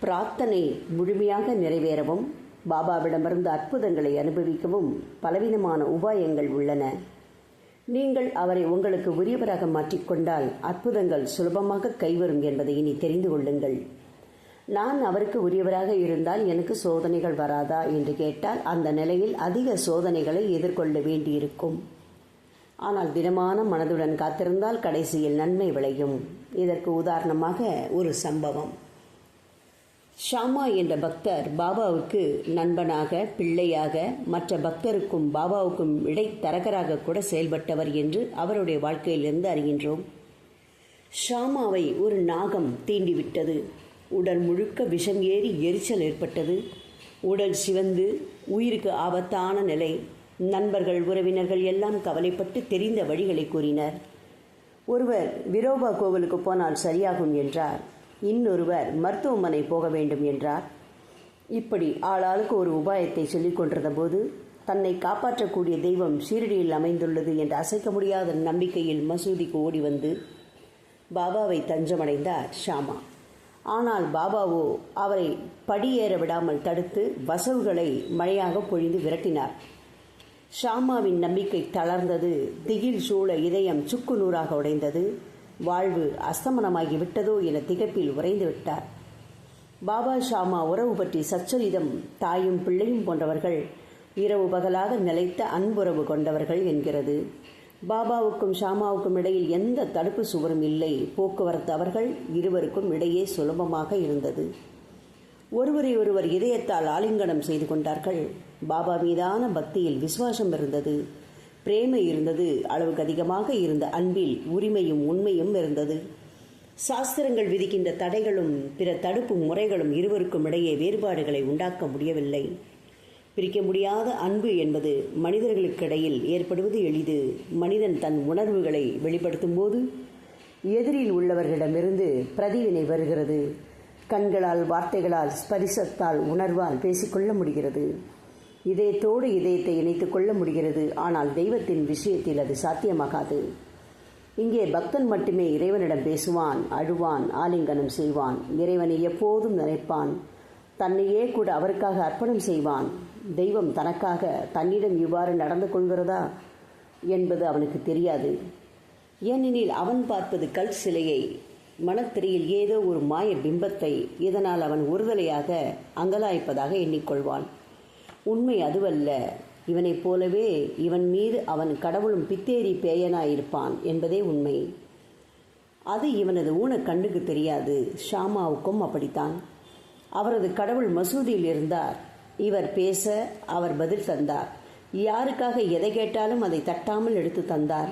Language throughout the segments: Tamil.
பிரார்த்தனை முழுமையாக நிறைவேறவும் பாபாவிடமிருந்து அற்புதங்களை அனுபவிக்கவும் பலவிதமான உபாயங்கள் உள்ளன. நீங்கள் அவரை உங்களுக்கு உரியவராக மாற்றிக்கொண்டால் அற்புதங்கள் சுலபமாக கைவரும் என்பதை இனி தெரிந்து கொள்ளுங்கள். நான் அவருக்கு உரியவராக இருந்தால் எனக்கு சோதனைகள் வராதா என்று கேட்டால் அந்த நிலையில் அதிக சோதனைகளை எதிர்கொள்ள வேண்டியிருக்கும். ஆனால் தினமான மனதுடன் காத்திருந்தால் கடைசியில் நன்மை விளையும். இதற்கு உதாரணமாக ஒரு சம்பவம். ஷாமா என்ற பக்தர் பாபாவுக்கு நண்பனாக பிள்ளையாக மற்ற பக்தருக்கும் பாபாவுக்கும் இடைத்தரகராக கூட செயல்பட்டவர் என்று அவருடைய வாழ்க்கையிலிருந்து அறிகின்றோம். ஷாமாவை ஒரு நாகம் தீண்டிவிட்டது. உடல் முழுக்க விஷம் ஏறி எரிச்சல் ஏற்பட்டது. உடல் சிவந்து உயிருக்கு ஆபத்தான நிலை. நண்பர்கள் உறவினர்கள் எல்லாம் கவலைப்பட்டு தெரிந்த வழிகளை கூறினர். ஒருவர் விரோபா கோவிலுக்கு போனால் சரியாகும் என்றார். இன்னொருவர் மருத்துவமனை போக வேண்டும் என்றார். இப்படி ஆளாளுக்கு ஒரு உபாயத்தை சொல்லிக் கொண்டிருந்த போது தன்னை காப்பாற்றக்கூடிய தெய்வம் ஷீரடியில் அமைந்துள்ளது என்று அசைக்க முடியாத நம்பிக்கையில் மசூதிக்கு ஓடி வந்து பாபாவை தஞ்சமடைந்தார் ஷாமா. ஆனால் பாபாவோ அவரை படியேற விடாமல் தடுத்து வசவுகளை மழையாக பொழிந்து விரட்டினார். ஷாமாவின் நம்பிக்கை தளர்ந்தது திகில் சூழ இதயம் சுக்கு நூறாக உடைந்தது. வாழ்வு அஸ்தமனமாகி விட்டதோ என திகப்பில் உறைந்து விட்டார் பாபா ஷாமா உறவு பற்றி சச்சரிதம் தாயும் பிள்ளையும் போன்றவர்கள் இரவு பகலாக நிலைத்த அன்புறவு கொண்டவர்கள் என்கிறது. பாபாவுக்கும் ஷாமாவுக்கும் இடையில் எந்த தடுப்பு சுவரும் இல்லை. போக்குவரத்து அவர்கள் இருவருக்கும் இடையே சுலபமாக இருந்தது. ஒருவரை ஒருவர் இதயத்தால் ஆலிங்கனம் செய்து கொண்டார்கள். பாபா மீதான பக்தியில் விசுவாசம் இருந்தது. பிரேமை இருந்தது அளவுக்கு அதிகமாக இருந்த அன்பில் உரிமையும் உண்மையும் இருந்தது. சாஸ்திரங்கள் விதிக்கின்ற தடைகளும் பிற தடுப்பு முறைகளும் இருவருக்கும் இடையே வேறுபாடுகளை உண்டாக்க முடியவில்லை. பிரிக்க முடியாத அன்பு என்பது மனிதர்களுக்கிடையில் ஏற்படுவது எளிது. மனிதன் தன் உணர்வுகளை வெளிப்படுத்தும் போது எதிரில் உள்ளவர்களிடமிருந்து பிரதிவினை வருகிறது. கண்களால் வார்த்தைகளால் ஸ்பரிசத்தால் உணர்வால் பேசிக்கொள்ள முடிகிறது. இதயத்தோடு இதயத்தை இணைத்துக் கொள்ள முடிகிறது. ஆனால் தெய்வத்தின் விஷயத்தில் அது சாத்தியமாகாது. இங்கே பக்தன் மட்டுமே இறைவனிடம் பேசுவான் அழுவான் ஆலிங்கனம் செய்வான். இறைவனை எப்போதும் நினைப்பான். தன்னையே கூட அவருக்காக அர்ப்பணம் செய்வான். தெய்வம் தனக்காக தன்னிடம் இவ்வாறு நடந்து கொள்கிறதா என்பது அவனுக்கு தெரியாது. ஏனெனில் அவன் பார்ப்பது கல் சிலையை மனத்திரையில் ஏதோ ஒரு மாய பிம்பத்தை இதனால் அவன் ஒருதலையாக அங்கலாய்ப்பதாக எண்ணிக்கொள்வான். உண்மை அதுவல்ல. இவனைப் போலவே இவன் மீது அவன் கடவுளும் பித்தேரி பேயனாயிருப்பான் என்பதே உண்மை. அது இவனது ஊன கண்ணுக்கு தெரியாது. ஷாமாவுக்கும் அப்படித்தான். அவரது கடவுள் மசூதியில் இருந்தார். இவர் பேச அவர் பதில் தந்தார். யாருக்காக எதை கேட்டாலும் அதை தட்டாமல் எடுத்து தந்தார்.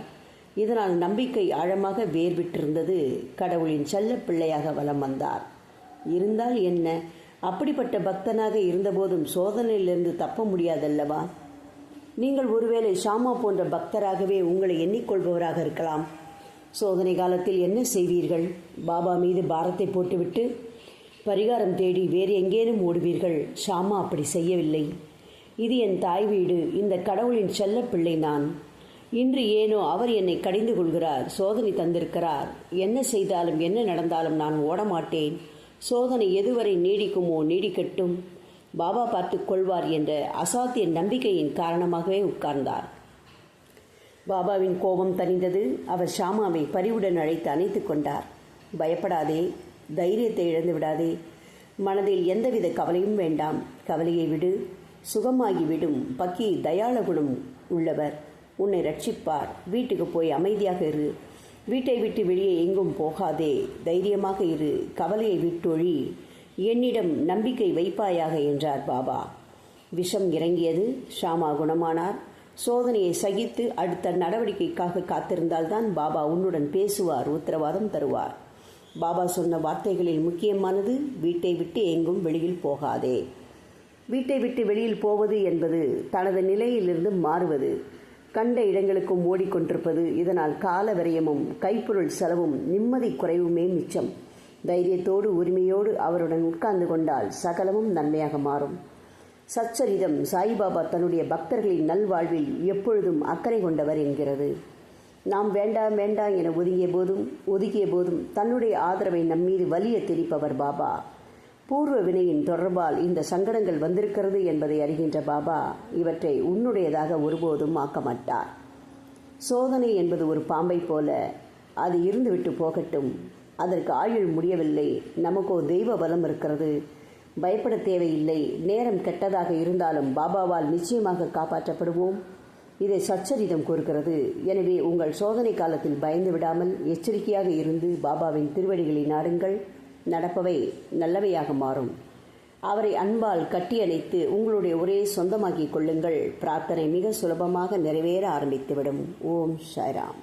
இதனால் நம்பிக்கை ஆழமாக வேர்விட்டிருந்தது கடவுளின் செல்ல பிள்ளையாக வலம் வந்தார். இருந்தால் என்ன? அப்படிப்பட்ட பக்தனாக இருந்தபோதும் சோதனையிலிருந்து தப்ப முடியாதல்லவா? நீங்கள் ஒருவேளை ஷாமா போன்ற பக்தராகவே உங்களை எண்ணிக்கொள்பவராக இருக்கலாம். சோதனை காலத்தில் என்ன செய்வீர்கள்? பாபா மீது பாரத்தை போட்டுவிட்டு பரிகாரம் தேடி வேறு எங்கேனும் ஓடுவீர்கள்? ஷாமா அப்படி செய்யவில்லை. இது என் தாய் வீடு. இந்த கடவுளின் செல்ல பிள்ளை நான். இன்று ஏனோ அவர் என்னை கடிந்து கொள்கிறார் சோதனை தந்திருக்கிறார். என்ன செய்தாலும் என்ன நடந்தாலும் நான் ஓடமாட்டேன். சோதனை எதுவரை நீடிக்குமோ நீடிக்கட்டும். பாபா பார்த்து கொள்வார் என்ற அசாத்திய நம்பிக்கையின் காரணமாகவே உட்கார்ந்தார். பாபாவின் கோபம் தணிந்தது. அவர் ஷாமாவை பரிவுடன் அழைத்து அணைத்து கொண்டார். பயப்படாதே தைரியத்தை இழந்து விடாதே. மனதில் எந்தவித கவலையும் வேண்டாம். கவலையை விடு. சுகமாகி விடும் பக்கி தயாள குணம் உள்ளவர். உன்னை ரட்சிப்பார். வீட்டுக்கு போய் அமைதியாக இரு. வீட்டை விட்டு வெளியே எங்கும் போகாதே. தைரியமாக இரு. கவலையை விட்டொழி. என்னிடம் நம்பிக்கை வைப்பாயாக என்றார் பாபா. விஷம் இறங்கியது. ஷாமா குணமானார். சோதனையை சகித்து அடுத்த நடவடிக்கைக்காக காத்திருந்தால்தான் பாபா உன்னுடன் பேசுவார் உத்தரவாதம் தருவார். பாபா சொன்ன வார்த்தைகளில் முக்கியமானது வீட்டை விட்டு எங்கும் வெளியில் போகாதே. வீட்டை விட்டு வெளியில் போவது என்பது தனது நிலையிலிருந்து மாறுவது. கண்ட இடங்களுக்கும் ஓடிக்கொண்டிருப்பது. இதனால் கால விரயமும் கைப்பொருள் செலவும் நிம்மதி குறைவுமே மிச்சம். தைரியத்தோடு உரிமையோடு அவருடன் உட்கார்ந்து கொண்டால் சகலமும் நன்மையாக மாறும். சச்சரிதம் சாய்பாபா தன்னுடைய பக்தர்களின் நல்வாழ்வில் எப்பொழுதும் அக்கறை கொண்டவர் என்கிறது. நாம் வேண்டாம் வேண்டாம் என ஒதுங்கிய போதும் ஒதுக்கிய போதும் தன்னுடைய ஆதரவை நம்மீது வலிய திரிப்பவர் பாபா. பூர்வ வினையின் தொடர்பால் இந்த சங்கடங்கள் வந்திருக்கிறது என்பதை அறிகின்ற பாபா இவற்றை உன்னுடையதாக ஒருபோதும் ஆக்க மாட்டார். சோதனை என்பது ஒரு பாம்பை போல அது இருந்துவிட்டு போகட்டும். அதற்கு ஆயுள் முடியவில்லை. நமக்கோ தெய்வ பலம் இருக்கிறது. பயப்பட தேவையில்லை. நேரம் கெட்டதாக இருந்தாலும் பாபாவால் நிச்சயமாக காப்பாற்றப்படுவோம். இதை சச்சரிதம் கூறுகிறது. எனவே உங்கள் சோதனை காலத்தில் பயந்து விடாமல் எச்சரிக்கையாக இருந்து பாபாவின் திருவடிகளை நாடுங்கள். நடப்பவை நல்லவையாக மாறும். அவரை அன்பால் கட்டியணைத்து உங்களுடைய ஒரே சொந்தமாக்கிக் கொள்ளுங்கள். பிரார்த்தனை மிக சுலபமாக நிறைவேற ஆரம்பித்துவிடும். ஓம் சாய்ராம்.